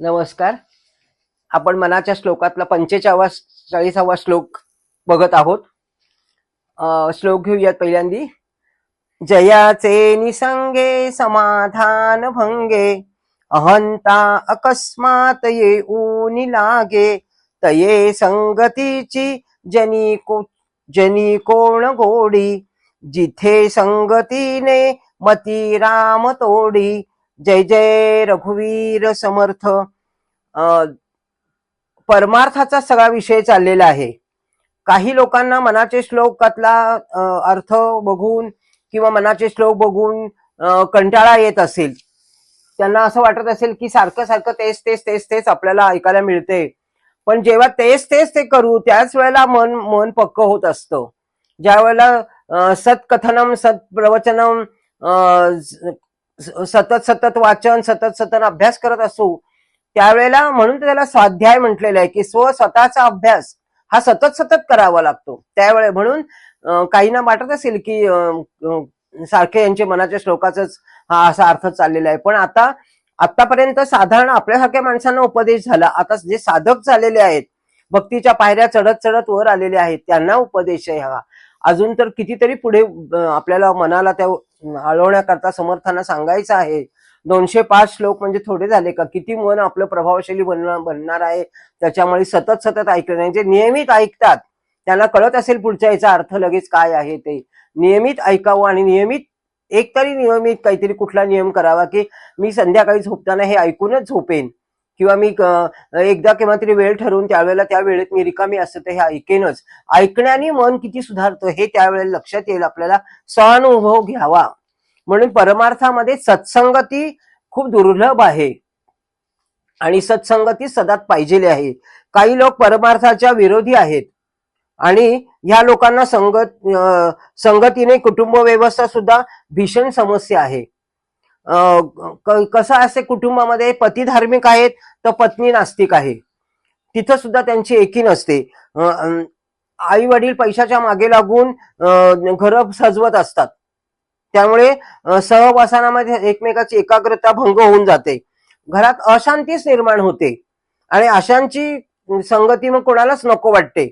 नमस्कार. आपण मनाच्या श्लोकातला पंचेचाळीसावा चाळीसावा श्लोक बघत आहोत. श्लोक घेऊयात पहिल्यांदी. जयाचे निसंगे समाधान भंगे अहंता अकस्मात येऊनी लागे तये संगतीची जनी को जनी कोण गोडी जिथे संगतीने मती राम तोडी जय जय रघुवीर समर्थ. परमार्थाचा सगळा विषय चाललेला आहे. काही लोकांना मनाचे श्लोकातला अर्थ बघून किंवा मनाचे श्लोक बघून कंटाळा येत असेल. त्यांना असं वाटत असेल की सारखं सारखं तेच तेच तेच तेच आपल्याला ऐकायला मिळते. पण जेव्हा तेच तेच ते करू त्याच वेळेला मन मन पक्क होत असतं. ज्या वेळेला सत्कथनम सत्प्रवचनम अं, सतत सतत वाचन सतत सतत अभ्यास करत असू त्यावेळेला म्हणून त्याला स्वाध्याय म्हटलेला आहे की स्व स्वतःचा अभ्यास हा सतत सतत करावा लागतो. त्यावेळे म्हणून काहींना वाटत असेल की सारखे यांचे मनाच्या श्लोकाचाच हा असा अर्थ चाललेला आहे. पण आता आतापर्यंत साधारण आपल्यासारख्या माणसांना उपदेश झाला. आता जे साधक झालेले आहेत भक्तीच्या पायऱ्या चढत चढत वर आलेले आहेत त्यांना उपदेश आहे हा. अजून तर कितीतरी पुढे आपल्याला मनाला त्या हळवण्याकरता समर्थांना सांगायचं आहे. दोनशे पाच श्लोक म्हणजे थोडे झाले का? किती मन आपलं प्रभावशाली बनणार बनणार आहे? त्याच्यामुळे सतत सतत ऐकलं नाही. जे नियमित ऐकतात त्यांना कळत असेल पुढच्या याचा अर्थ लगेच काय आहे ते. नियमित ऐकावं आणि नियमित एक तरी नियमित काहीतरी कुठला नियम करावा की मी संध्याकाळी झोपताना हे ऐकूनच झोपेन. किंवा मी एकदा किंवा तरी वेळ ठरवून त्यावेळेला त्या वेळेत मी रिकामी असते तर हे ऐकेनच. ऐकण्याने मन किती सुधारतं हे त्यावेळेला लक्षात येईल. आपल्याला सहानुभव घ्यावा. म्हणून परमार्थामध्ये सत्संगती खूप दुर्लभ आहे. आणि सत्संगती सदात पाहिजेली आहे. काही लोक परमार्थाच्या विरोधी आहेत. आणि ह्या लोकांना संगत अं, संगतीने कुटुंब व्यवस्था सुद्धा भीषण समस्या आहे. कसं असे कुटुंबामध्ये पती धार्मिक आहेत तर पत्नी नास्तिक आहे. तिथं सुद्धा त्यांची एकी नसते. आई वडील पैशाच्या मागे लागून घर सजवत असतात. त्यामुळे सहवासनामध्ये एकमेकाची एकाग्रता भंग होऊन जाते. घरात अशांतीच निर्माण होते. आणि अशांची संगती मग कोणालाच नको वाटते.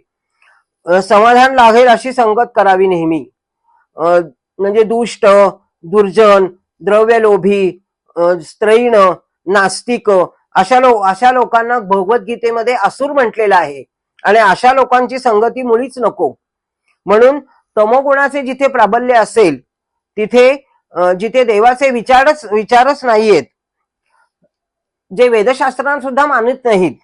समाधान लागेल अशी संगत करावी नेहमी. म्हणजे दुष्ट दुर्जन द्रव्यलोभी स्त्रैण नास्तिक अशा लोक अशा लोकांना भगवद्गीतेमध्ये असुर म्हटलेला आहे. आणि अशा लोकांची संगती मुळीच नको. म्हणून तमोगुणाचे जिथे प्राबल्य असेल तिथे जिथे देवाचे विचारच विचारच नाहीयेत जे वेदशास्त्रांना सुद्धा मानत नाहीत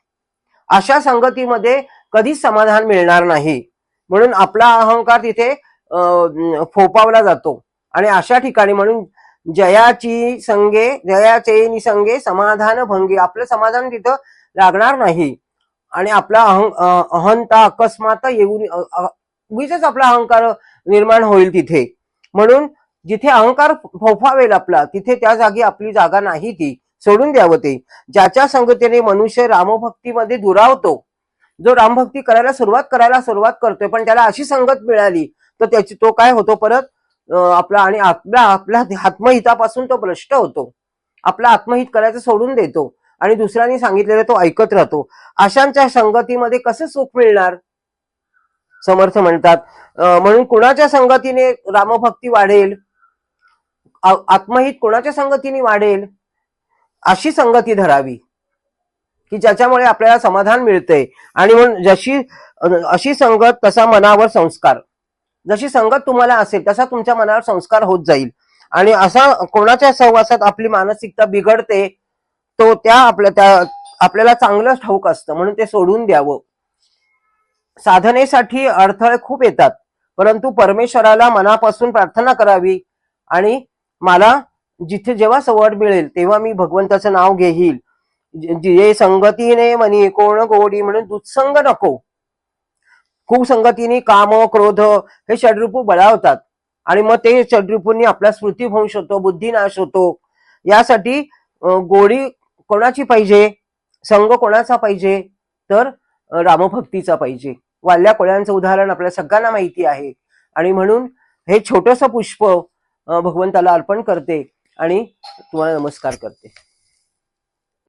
अशा संगतीमध्ये कधीच समाधान मिळणार नाही. म्हणून आपला अहंकार तिथे अं, फोपावला जातो. आणि अशा ठिकाणी म्हणून जयाची संगे जयाचे निसंगे समाधान भंगे. आपलं समाधान तिथं लागणार नाही. आणि आपला अहं अहंता अकस्मात येऊन उगीच उगीचच आपला अहंकार निर्माण होईल तिथे. म्हणून जिथे अहंकार फोफावेल आपला तिथे त्या जागी आपली जागा नाही ती. सोडून द्यावं ते. ज्याच्या संगतीने मनुष्य रामभक्तीमध्ये दुरावतो जो रामभक्ती करायला सुरुवात करायला सुरुवात करतोय पण त्याला अशी संगत मिळाली तर त्याची तो काय होतो परत? आपला आणि आपला आपल्या आत्महितापासून तो भ्रष्ट होतो. आपला आत्महित करायचं सोडून देतो. आणि दुसऱ्यांनी सांगितलेलं तो ऐकत राहतो. अशांच्या संगतीमध्ये कसं सुख मिळणार? समर्थ म्हणतात. म्हणून कुणाच्या संगतीने रामभक्ती वाढेल? आत्महित कोणाच्या संगतीने वाढेल? अशी संगती धरावी. की ज्याच्यामुळे आपल्याला समाधान मिळतंय. आणि म्हणून जशी अशी संगत तसा मनावर संस्कार. जशी संगत तुम्हाला असेल तसा तुमच्या मनावर संस्कार होत जाईल. आणि असा कोणाच्या सहवासात आपली मानसिकता बिघडते तो त्या आपल्या त्या आपल्याला चांगलंच ठाऊक असतं म्हणून ते सोडून द्यावं. साधनेसाठी अडथळे खूप येतात परंतु परमेश्वराला मनापासून प्रार्थना करावी आणि मला जिथे जेव्हा सवड मिळेल तेव्हा मी भगवंताचं नाव घेईल. जे संगतीने म्हणी कोण गोडी म्हणून दुत्संग नको. खूप संगतीने काम क्रोध हे षडरूपू बळावतात. आणि मग ते षडरूपूंनी आपला स्मृतीभ्रंश होतो बुद्धिनाश होतो. यासाठी गोडी कोणाची पाहिजे? संघ कोणाचा पाहिजे? तर रामभक्तीचा पाहिजे. वाल्या कोळ्यांचं उदाहरण आपल्या सगळ्यांना माहिती आहे. आणि म्हणून हे छोटस पुष्प भगवंताला अर्पण करते आणि तुम्हाला नमस्कार करते.